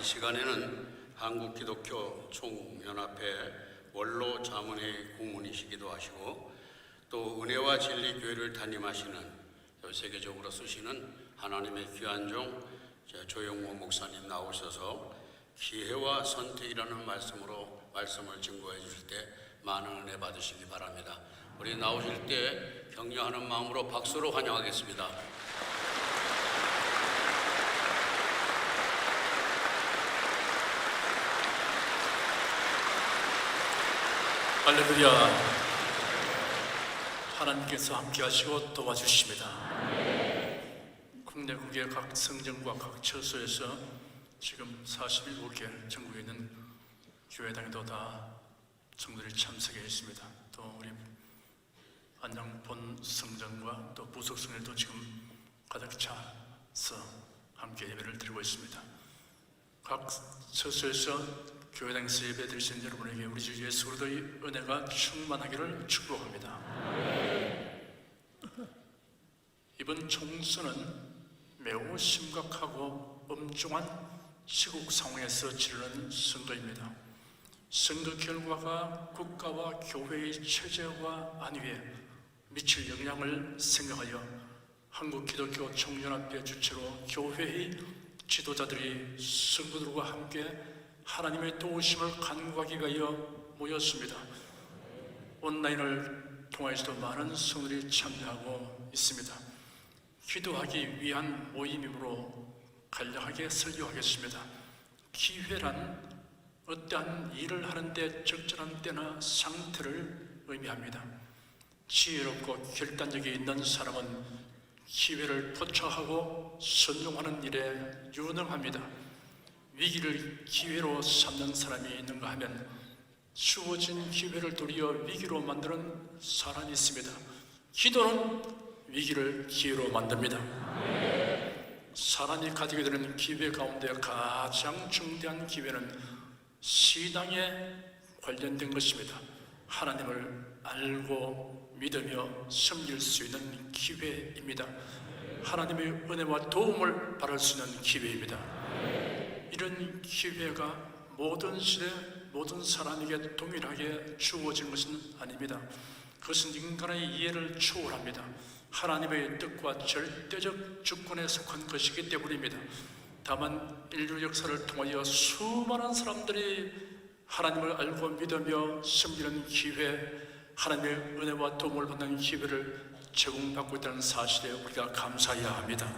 이 시간에는 한국기독교 총연합회 원로 자문회 고문이시기도 하시고 또 은혜와 진리 교회를 담임하시는 세계적으로 쓰시는 하나님의 귀한 종 조영모 목사님 나오셔서 기회와 선택이라는 말씀으로 말씀을 증거해 주실 때 많은 은혜 받으시기 바랍니다. 우리 나오실 때 격려하는 마음으로 박수로 환영하겠습니다. 할렐루야. 하나님께서 함께 하시고 도와주십니다. 국내국의 각 성전과 각 처소에서 지금 41개의 전국에 있는 교회당에도 다 성도들이 참석해 있습니다. 또 우리 안양 본 성전과 또 부속 성전도 지금 가득 차서 함께 예배를 드리고 있습니다. 각 처소에서 교회당에서 예배 드리신 여러분에게 우리 주 예수 그리스도의 은혜가 충만하기를 축복합니다. 이번 총선은 매우 심각하고 엄중한 시국 상황에서 치르는 선거입니다. 선거 결과가 국가와 교회의 체제와 안위에 미칠 영향을 생각하여 한국기독교 총연합회 주체로 교회의 지도자들이 성도들과 함께 하나님의 도우심을 간구하기 위하여 모였습니다. 온라인을 통해서도 많은 성도들이 참여하고 있습니다. 기도하기 위한 모임이므로 간략하게 설교하겠습니다. 기회란 어떠한 일을 하는데 적절한 때나 상태를 의미합니다. 지혜롭고 결단력이 있는 사람은 기회를 포착하고 선용하는 일에 유능합니다. 위기를 기회로 삼는 사람이 있는가 하면 주어진 기회를 도리어 위기로 만드는 사람이 있습니다. 기도는 위기를 기회로 만듭니다. 사람이 가지게 되는 기회 가운데 가장 중대한 기회는 신앙에 관련된 것입니다. 하나님을 알고 믿으며 섬길 수 있는 기회입니다. 하나님의 은혜와 도움을 받을 수 있는 기회입니다. 이런 기회가 모든 시대 모든 사람에게 동일하게 주어진 것은 아닙니다. 그것은 인간의 이해를 초월합니다. 하나님의 뜻과 절대적 주권에 속한 것이기 때문입니다. 다만 인류 역사를 통하여 수많은 사람들이 하나님을 알고 믿으며 섬기는 기회, 하나님의 은혜와 도움을 받는 기회를 제공받고 있다는 사실에 우리가 감사해야 합니다.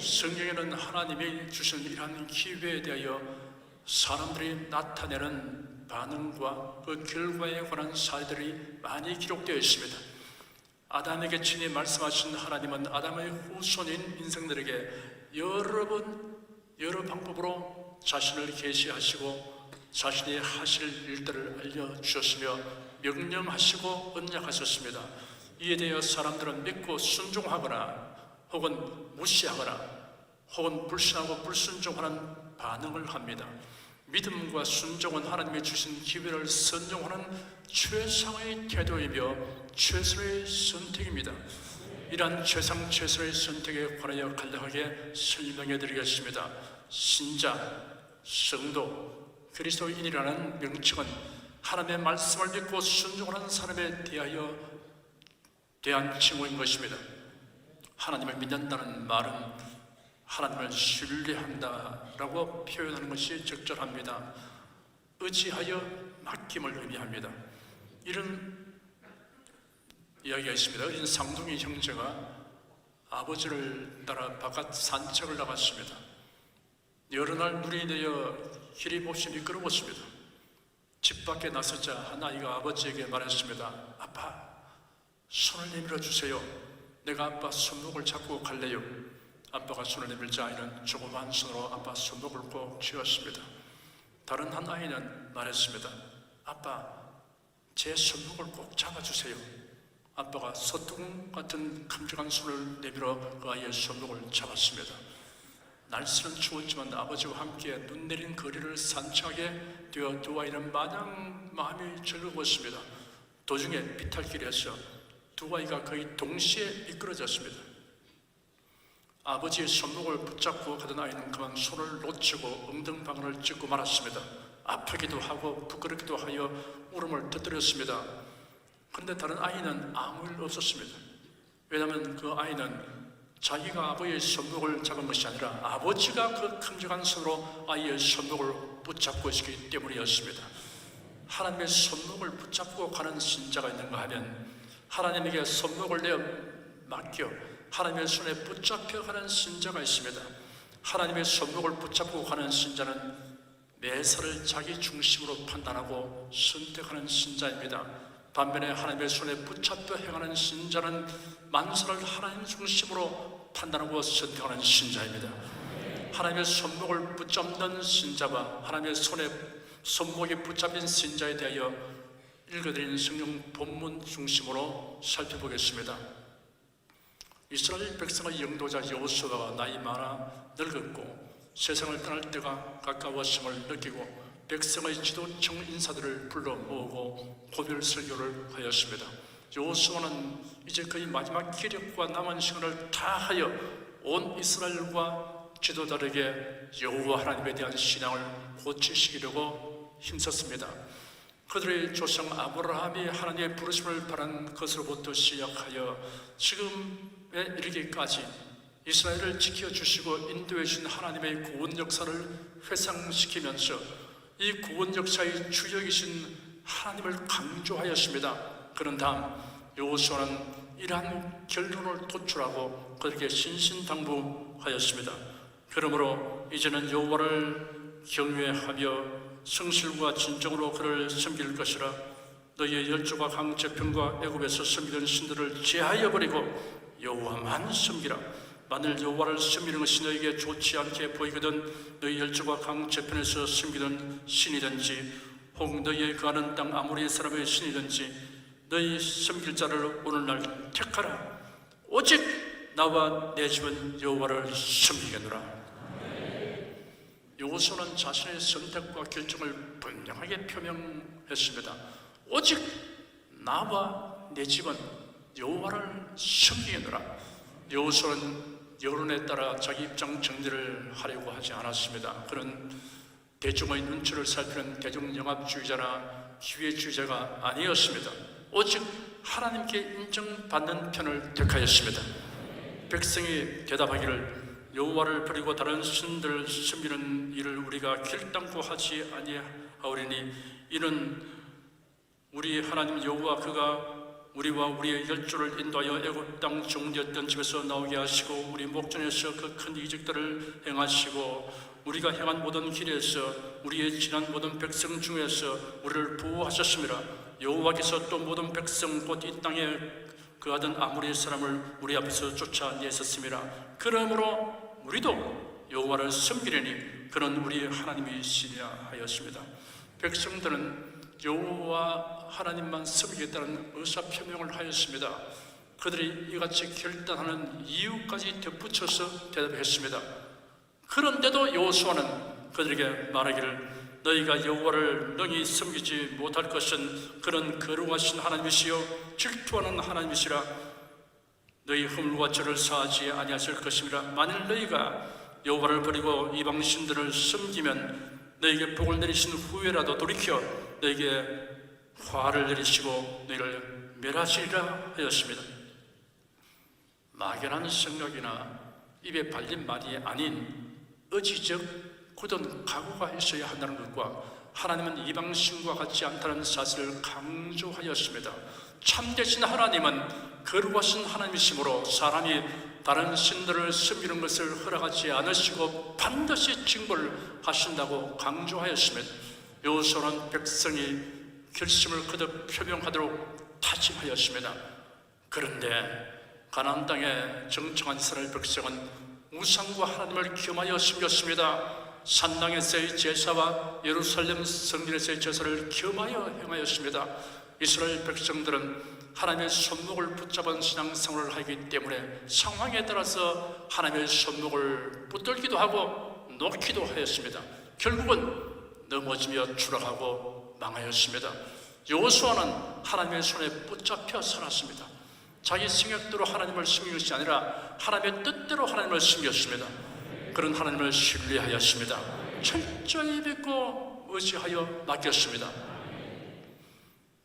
성경에는 하나님이 주신 이러한 기회에 대하여 사람들이 나타내는 반응과 그 결과에 관한 사례들이 많이 기록되어 있습니다. 아담에게 친히 말씀하신 하나님은 아담의 후손인 인생들에게 여러 번 여러 방법으로 자신을 계시하시고 자신이 하실 일들을 알려 주셨으며 명령하시고 언약하셨습니다. 이에 대해 사람들은 믿고 순종하거나 혹은 무시하거나 혹은 불신하고 불순종하는 반응을 합니다. 믿음과 순종은 하나님이 주신 기회를 선정하는 최상의 태도이며 최선의 선택입니다. 이러한 최상 최선의 선택에 관하여 간략하게 설명해 드리겠습니다. 신자, 성도, 그리스도인이라는 명칭은 하나님의 말씀을 믿고 순종하는 사람에 대하여 대한 칭호인 것입니다. 하나님을 믿는다는 말은 하나님을 신뢰한다라고 표현하는 것이 적절합니다. 의지하여 맡김을 의미합니다. 이런 이야기가 있습니다. 어린 상둥이 형제가 아버지를 따라 바깥 산책을 나갔습니다. 여러 날 눈이 내려 길이 몹시 미끄러웠습니다. 집 밖에 나서자 한 아이가 아버지에게 말했습니다. 아빠, 손을 내밀어 주세요. 내가 아빠 손목을 잡고 갈래요. 아빠가 손을 내밀자 아이는 조그만 손으로 아빠 손목을 꼭 쥐었습니다. 다른 한 아이는 말했습니다. 아빠, 제 손목을 꼭 잡아주세요. 아빠가 소뚜껑 같은 큼직한 손을 내밀어 그 아이의 손목을 잡았습니다. 날씨는 추웠지만 아버지와 함께 눈 내린 거리를 산책하게 되어 두 아이는 마냥 마음이 즐거웠습니다. 도중에 비탈길에서 두 아이가 거의 동시에 미끄러졌습니다. 아버지의 손목을 붙잡고 가던 아이는 그만 손을 놓치고 엉덩방아를 찢고 말았습니다. 아프기도 하고 부끄럽기도 하여 울음을 터뜨렸습니다. 그런데 다른 아이는 아무 일 없었습니다. 왜냐하면 그 아이는 자기가 아버지의 손목을 잡은 것이 아니라 아버지가 그 큼직한 손으로 아이의 손목을 붙잡고 있기 때문이었습니다. 하나님의 손목을 붙잡고 가는 신자가 있는가 하면 하나님에게 손목을 내어 맡겨 하나님의 손에 붙잡혀 가는 신자가 있습니다. 하나님의 손목을 붙잡고 가는 신자는 매사를 자기 중심으로 판단하고 선택하는 신자입니다. 반면에 하나님의 손에 붙잡혀 행하는 신자는 만사를 하나님 중심으로 판단하고 선택하는 신자입니다. 하나님의 손목을 붙잡는 신자와 하나님의 손에 손목이 붙잡힌 신자에 대하여 읽어드리는 성경 본문 중심으로 살펴보겠습니다. 이스라엘 백성의 영도자 여호수아가 나이 많아 늙었고 세상을 떠날 때가 가까웠음을 느끼고 백성의 지도청 인사들을 불러 모으고 고별 설교를 하였습니다. 여호수아는 이제 그의 마지막 기력과 남은 시간을 다하여 온 이스라엘과 지도자에게 여호와 하나님에 대한 신앙을 고치시키려고 힘썼습니다. 그들의 조상 아브라함이 하나님의 부르심을 바란 것으로부터 시작하여 지금에 이르기까지 이스라엘을 지켜주시고 인도해 주신 하나님의 구원 역사를 회상시키면서 이 구원 역사의 주역이신 하나님을 강조하였습니다. 그런 다음 여호수아는 이러한 결론을 도출하고 그들에게 신신당부하였습니다. 그러므로 이제는 여호와를 경외하며 성실과 진정으로 그를 섬길 것이라 너희의 열조가 강제편과 애굽에서 섬기던 신들을 제하여 버리고 여호와만 섬기라. 만일 여호와를 섬기는 것이 너에게 좋지 않게 보이거든 너희 열조가 강제편에서 섬기던 신이든지 혹 너희의 거하는 땅 아모리 사람의 신이든지 너희 섬길 자를 오늘날 택하라. 오직 나와 내 집은 여호와를 섬기겠노라 여호수아는 자신의 선택과 결정을 분명하게 표명했습니다. 오직 나와 내 집은 여호와를 섬기느라 여호수아는 여론에 따라 자기 입장 정리를 하려고 하지 않았습니다. 그는 대중의 눈치를 살피는 대중영합주의자나 기회주의자가 아니었습니다. 오직 하나님께 인정받는 편을 택하였습니다. 백성이 대답하기를 여호와를 버리고 다른 신들을 섬기는 일을 우리가 결단코 하지 아니하오리니 이는 우리 하나님 여호와 그가 우리와 우리의 열조를 인도하여 애굽 땅 종되었던 집에서 나오게 하시고 우리 목전에서 그 큰 이적들을 행하시고 우리가 행한 모든 길에서 우리의 지난 모든 백성 중에서 우리를 보호하셨습니다. 여호와께서 또 모든 백성 곧 이 땅에 그하던 아무리 사람을 우리 앞에서 쫓아내셨습니다. 그러므로 우리도 여호와를 섬기려니 그는 우리 하나님이시냐 하였습니다. 백성들은 여호와 하나님만 섬기겠다는 의사 표명을 하였습니다. 그들이 이같이 결단하는 이유까지 덧붙여서 대답했습니다. 그런데도 여호수아는 그들에게 말하기를 너희가 여호와를 능히 섬기지 못할 것은 그런 거룩하신 하나님이시요 질투하는 하나님이시라 너희 허물과 죄를 사하지 아니하실 것임이라 만일 너희가 여호와를 버리고 이방 신들을 섬기면 너희에게 복을 내리신 후에라도 돌이켜 너희에게 화를 내리시고 너희를 멸하시리라 하였습니다. 막연한 생각이나 입에 발린 말이 아닌 의지적 굳은 각오가 있어야 한다는 것과 하나님은 이방 신과 같지 않다는 사실을 강조하였습니다. 참되신 하나님은 거룩하신 하나님이시므로 사람이 다른 신들을 섬기는 것을 허락하지 않으시고 반드시 징벌 하신다고 강조하였습니다. 요소는 백성이 결심을 거듭 표명하도록 다짐하였습니다. 그런데 가나안 땅에 정청한 이스라엘 백성은 우상과 하나님을 겸하여 숨겼습니다. 산당에서의 제사와 예루살렘 성전에서의 제사를 겸하여 행하였습니다. 이스라엘 백성들은 하나님의 손목을 붙잡은 신앙생활을 하기 때문에 상황에 따라서 하나님의 손목을 붙들기도 하고 놓기도 하였습니다. 결국은 넘어지며 추락하고 망하였습니다. 여호수아는 하나님의 손에 붙잡혀 살았습니다. 자기 생각대로 하나님을 섬긴 것이 아니라 하나님의 뜻대로 하나님을 섬겼습니다. 그런 하나님을 신뢰하였습니다. 철저히 믿고 의지하여 맡겼습니다.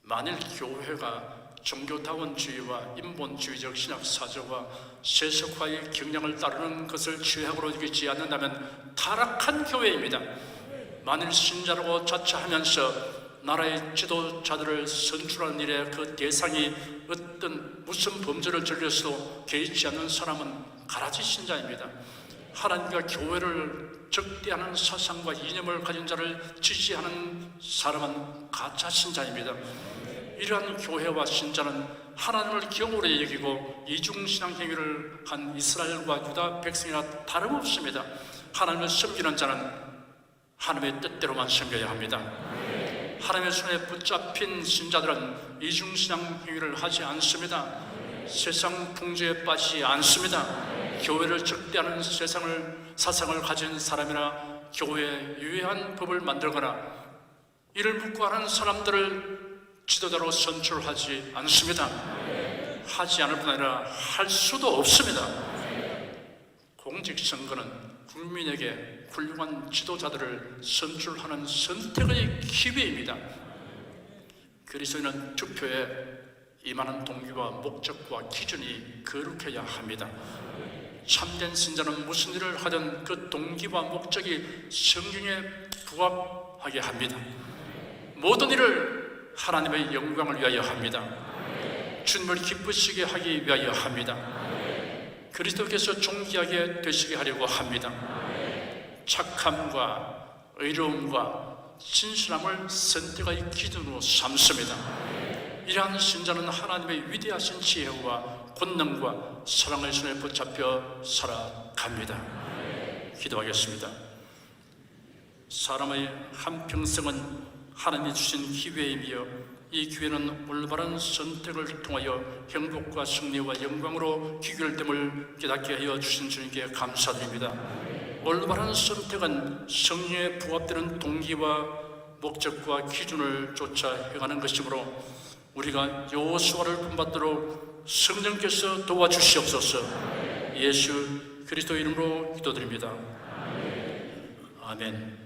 만일 교회가 종교다원주의와 인본주의적 신학 사조와 세속화의 경향을 따르는 것을 죄악으로 여기지 않는다면 타락한 교회입니다. 만일 신자라고 자처하면서 나라의 지도자들을 선출하는 일에 그 대상이 어떤 무슨 범죄를 저질러서도 개의치 않는 사람은 가라지 신자입니다. 하나님과 교회를 적대하는 사상과 이념을 가진 자를 지지하는 사람은 가짜 신자입니다. 이러한 교회와 신자는 하나님을 경으로 여기고 이중신앙 행위를 한 이스라엘과 유다 백성이나 다름없습니다. 하나님을 섬기는 자는 하나님의 뜻대로만 섬겨야 합니다. 하나님의 손에 붙잡힌 신자들은 이중신앙 행위를 하지 않습니다. 세상 풍조에 빠지지 않습니다. 교회를 적대하는 세상을 사상을 가진 사람이나 교회에 유해한 법을 만들거나 이를 묵고하는 사람들을 지도자로 선출하지 않습니다. 하지 않을 뿐 아니라 할 수도 없습니다. 공직선거는 국민에게 훌륭한 지도자들을 선출하는 선택의 기회입니다. 그리스도인은 투표에 임하는 동기와 목적과 기준이 거룩해야 합니다. 참된 신자는 무슨 일을 하든 그 동기와 목적이 성경에 부합하게 합니다. 모든 일을 하나님의 영광을 위하여 합니다. 주님을 기쁘시게 하기 위하여 합니다. 그리스도께서 존귀하게 되시게 하려고 합니다. 착함과 의로움과 신실함을 선택의 기준으로 삼습니다. 이러한 신자는 하나님의 위대하신 지혜와 권능과 사랑의 손에 붙잡혀 살아갑니다. 기도하겠습니다. 사람의 한평생은 하나님이 주신 기회이며 이 기회는 올바른 선택을 통하여 행복과 승리와 영광으로 귀결됨을 깨닫게 하여 주신 주님께 감사드립니다. 올바른 선택은 성령에 부합되는 동기와 목적과 기준을 쫓아 행하는 것이므로 우리가 여호수아를 본받도록 성령께서 도와주시옵소서. 예수 그리스도 이름으로 기도드립니다. 아멘.